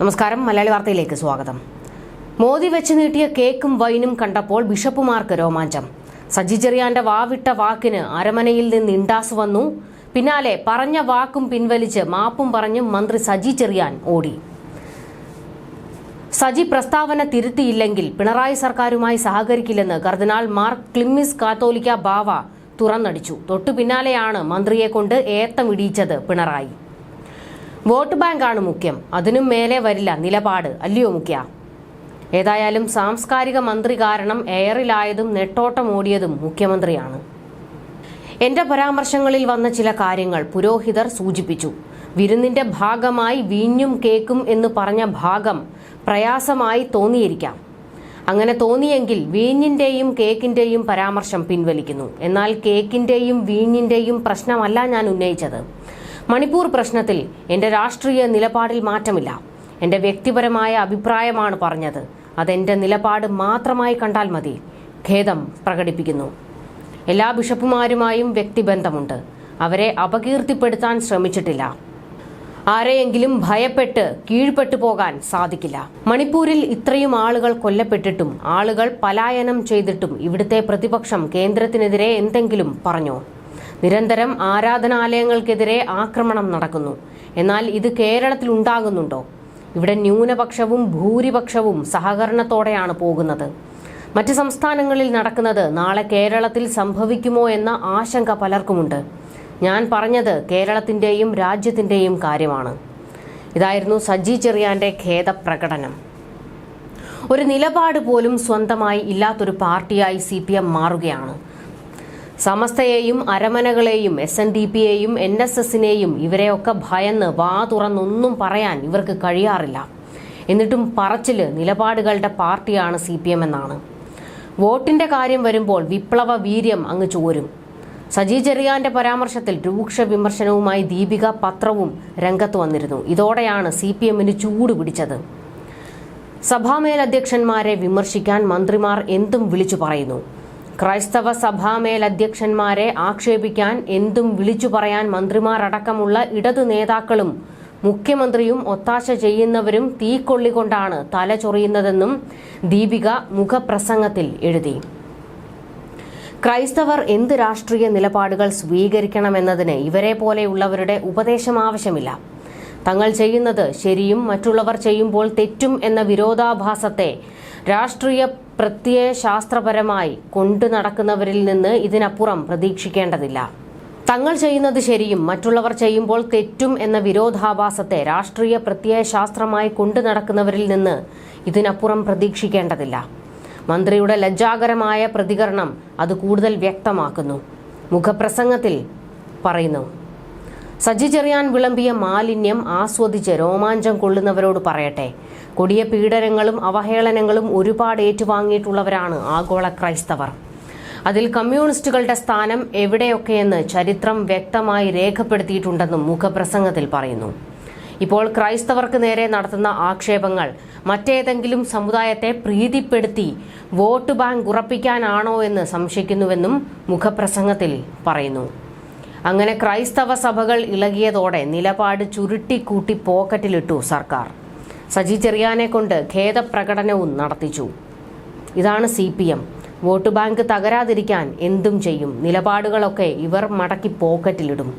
നമസ്കാരം മലയാളി വാർത്തയിലേക്ക് സ്വാഗതം. മോദി വെച്ച് നീട്ടിയ കേക്കും വൈനും കണ്ടപ്പോൾ ബിഷപ്പുമാർക്ക് രോമാഞ്ചം. സജി ചെറിയാന്റെ വാവിട്ട വാക്കിന് അരമനയിൽ നിന്ന് ഇണ്ടാസ് വന്നു. പിന്നാലെ പറഞ്ഞ വാക്കും പിൻവലിച്ച് മാപ്പും പറഞ്ഞ് മന്ത്രി സജി ചെറിയാൻ ഓടി. സജി പ്രസ്താവന തിരുത്തിയില്ലെങ്കിൽ പിണറായി സർക്കാരുമായി സഹകരിക്കില്ലെന്ന് കർദിനാൾ മാർ ക്ലിമ്മിസ് കാത്തോലിക്ക ബാവ തുറന്നടിച്ചു. തൊട്ടു പിന്നാലെയാണ് മന്ത്രിയെ കൊണ്ട് ഏത്തമിടിയിച്ചത് പിണറായി. വോട്ട് ബാങ്കാണ് മുഖ്യം. അതിനും മേലെ വരില്ല. നിലപാട്. അല്ലയോ മുഖ്യ? ഏതായാലും സാംസ്കാരിക മന്ത്രി കാരണം എയറിലായതും നെട്ടോട്ടം ഓടിയതും മുഖ്യമന്ത്രിയാണ്. എന്റെ പരാമർശങ്ങളിൽ വന്ന ചില കാര്യങ്ങൾ പുരോഹിതർ സൂചിപ്പിച്ചു. വിരുന്നിന്റെ ഭാഗമായി വീഞ്ഞും കേക്കും എന്ന് പറഞ്ഞ ഭാഗം പ്രയാസമായി തോന്നിയിരിക്കാം. അങ്ങനെ തോന്നിയെങ്കിൽ വീഞ്ഞിന്റെയും കേക്കിന്റെയും പരാമർശം പിൻവലിക്കുന്നു. എന്നാൽ കേക്കിന്റെയും വീഞ്ഞിന്റെയും പ്രശ്നമല്ല ഞാൻ ഉന്നയിച്ചത്. മണിപ്പൂർ പ്രശ്നത്തിൽ എന്റെ രാഷ്ട്രീയ നിലപാടിൽ മാറ്റമില്ല. എന്റെ വ്യക്തിപരമായ അഭിപ്രായമാണ് പറഞ്ഞത്. അതെന്റെ നിലപാട് മാത്രമായി കണ്ടാൽ മതി. ഖേദം പ്രകടിപ്പിക്കുന്നു. എല്ലാ ബിഷപ്പുമാരുമായും വ്യക്തിബന്ധമുണ്ട്. അവരെ അപകീർത്തിപ്പെടുത്താൻ ശ്രമിച്ചിട്ടില്ല. ആരെയെങ്കിലും ഭയപ്പെട്ട് കീഴ്പ്പെട്ടു പോകാൻ സാധിക്കില്ല. മണിപ്പൂരിൽ ഇത്രയും ആളുകൾ കൊല്ലപ്പെട്ടിട്ടും ആളുകൾ പലായനം ചെയ്തിട്ടും ഇവിടുത്തെ പ്രതിപക്ഷം കേന്ദ്രത്തിനെതിരെ എന്തെങ്കിലും പറഞ്ഞോ? നിരന്തരം ആരാധനാലയങ്ങൾക്കെതിരെ ആക്രമണം നടക്കുന്നു. എന്നാൽ ഇത് കേരളത്തിൽ ഉണ്ടാകുന്നുണ്ടോ? ഇവിടെ ന്യൂനപക്ഷവും ഭൂരിപക്ഷവും സഹകരണത്തോടെയാണ് പോകുന്നത്. മറ്റ് സംസ്ഥാനങ്ങളിൽ നടക്കുന്നത് നാളെ കേരളത്തിൽ സംഭവിക്കുമോ എന്ന ആശങ്ക പലർക്കുമുണ്ട്. ഞാൻ പറഞ്ഞത് കേരളത്തിന്റെയും രാജ്യത്തിന്റെയും കാര്യമാണ്. ഇതായിരുന്നു സജി ചെറിയാന്റെ ഖേദപ്രകടനം. ഒരു നിലപാട് പോലും സ്വന്തമായി ഇല്ലാത്തൊരു പാർട്ടിയായി സി പി എം മാറുകയാണ്. സമസ്തയെയും അരമനകളെയും എസ് എൻ ഡി പിയെയും എൻ എസ് എസിനെയും ഇവരെയൊക്കെ ഭയന്ന് വാ തുറന്നൊന്നും പറയാൻ ഇവർക്ക് കഴിയാറില്ല. എന്നിട്ടും പറച്ചിൽ നിലപാടുകളുടെ പാർട്ടിയാണ് സി പി എം എന്നാണ്. വോട്ടിന്റെ കാര്യം വരുമ്പോൾ വിപ്ലവ വീര്യം അങ്ങ് ചോരും. സജി ചെറിയാന്റെ പരാമർശത്തിൽ രൂക്ഷ വിമർശനവുമായി ദീപിക പത്രവും രംഗത്ത് വന്നിരുന്നു. ഇതോടെയാണ് സി പി എമ്മിന് ചൂട് പിടിച്ചത്. സഭാമേലധ്യക്ഷന്മാരെ വിമർശിക്കാൻ മന്ത്രിമാർ എന്തും വിളിച്ചു പറയുന്നു. ക്രൈസ്തവ സഭാമേലധ്യക്ഷന്മാരെ ആക്ഷേപിക്കാൻ എന്തും വിളിച്ചു പറയാൻ മന്ത്രിമാരടക്കമുള്ള ഇടതു നേതാക്കളും മുഖ്യമന്ത്രിയും ഒത്താശ ചെയ്യുന്നവരും തീക്കൊള്ളിക്കൊണ്ടാണ് തല ചൊറിയുന്നതെന്നും ദീപിക മുഖപ്രസംഗത്തിൽ എഴുതി. ക്രൈസ്തവർ എന്ത് രാഷ്ട്രീയ നിലപാടുകൾ സ്വീകരിക്കണമെന്നതിന് ഇവരെ പോലെയുള്ളവരുടെ ഉപദേശം ആവശ്യമില്ല. തങ്ങൾ ചെയ്യുന്നത് ശരിയും മറ്റുള്ളവർ ചെയ്യുമ്പോൾ തെറ്റും എന്ന വിരോധാഭാസത്തെ രാഷ്ട്രീയ പ്രത്യയശാസ്ത്രപരമായി കൊണ്ടു നടക്കുന്നവരിൽ നിന്ന് ഇതിനപ്പുറം പ്രതീക്ഷിക്കേണ്ടതില്ല. തങ്ങൾ ചെയ്യുന്നത് ശരിയും മറ്റുള്ളവർ ചെയ്യുമ്പോൾ തെറ്റും എന്ന വിരോധാഭാസത്തെ രാഷ്ട്രീയ പ്രത്യയശാസ്ത്രമായി കൊണ്ടു നടക്കുന്നവരിൽ നിന്ന് ഇതിനപ്പുറം പ്രതീക്ഷിക്കേണ്ടതില്ല. മന്ത്രിയുടെ ലജ്ജാകരമായ പ്രതികരണം അത് കൂടുതൽ വ്യക്തമാക്കുന്നു. മുഖപ്രസംഗത്തിൽ പറയുന്നു സജി ചെറിയാൻ വിളമ്പിയ മാലിന്യം ആസ്വദിച്ച് രോമാഞ്ചം കൊള്ളുന്നവരോട് പറയട്ടെ. കൊടിയ പീഡനങ്ങളും അവഹേളനങ്ങളും ഒരുപാട് ഏറ്റുവാങ്ങിയിട്ടുള്ളവരാണ് ആഗോള ക്രൈസ്തവർ. അതിൽ കമ്മ്യൂണിസ്റ്റുകളുടെ സ്ഥാനം എവിടെയൊക്കെയെന്ന് ചരിത്രം വ്യക്തമായി രേഖപ്പെടുത്തിയിട്ടുണ്ടെന്നും മുഖപ്രസംഗത്തിൽ പറയുന്നു. ഇപ്പോൾ ക്രൈസ്തവർക്ക് നേരെ നടത്തുന്ന ആക്ഷേപങ്ങൾ മറ്റേതെങ്കിലും സമുദായത്തെ പ്രീതിപ്പെടുത്തി വോട്ട് ബാങ്ക് ഉറപ്പിക്കാനാണോ എന്ന് സംശയിക്കുന്നുവെന്നും മുഖപ്രസംഗത്തിൽ പറയുന്നു. അങ്ങനെ ക്രൈസ്തവ സഭകൾ ഇളകിയതോടെ നിലപാട് ചുരുട്ടിക്കൂട്ടി പോക്കറ്റിലിട്ടു സർക്കാർ. സജി ചെറിയാനെ കൊണ്ട് ഖേദപ്രകടനവും നടത്തിച്ചു. ഇതാണ് C P M vote bank തകരാതിരിക്കാൻ എന്തും ചെയ്യും. നിലപാടുകളൊക്കെ ഇവർ മടക്കി പോക്കറ്റിലിടും.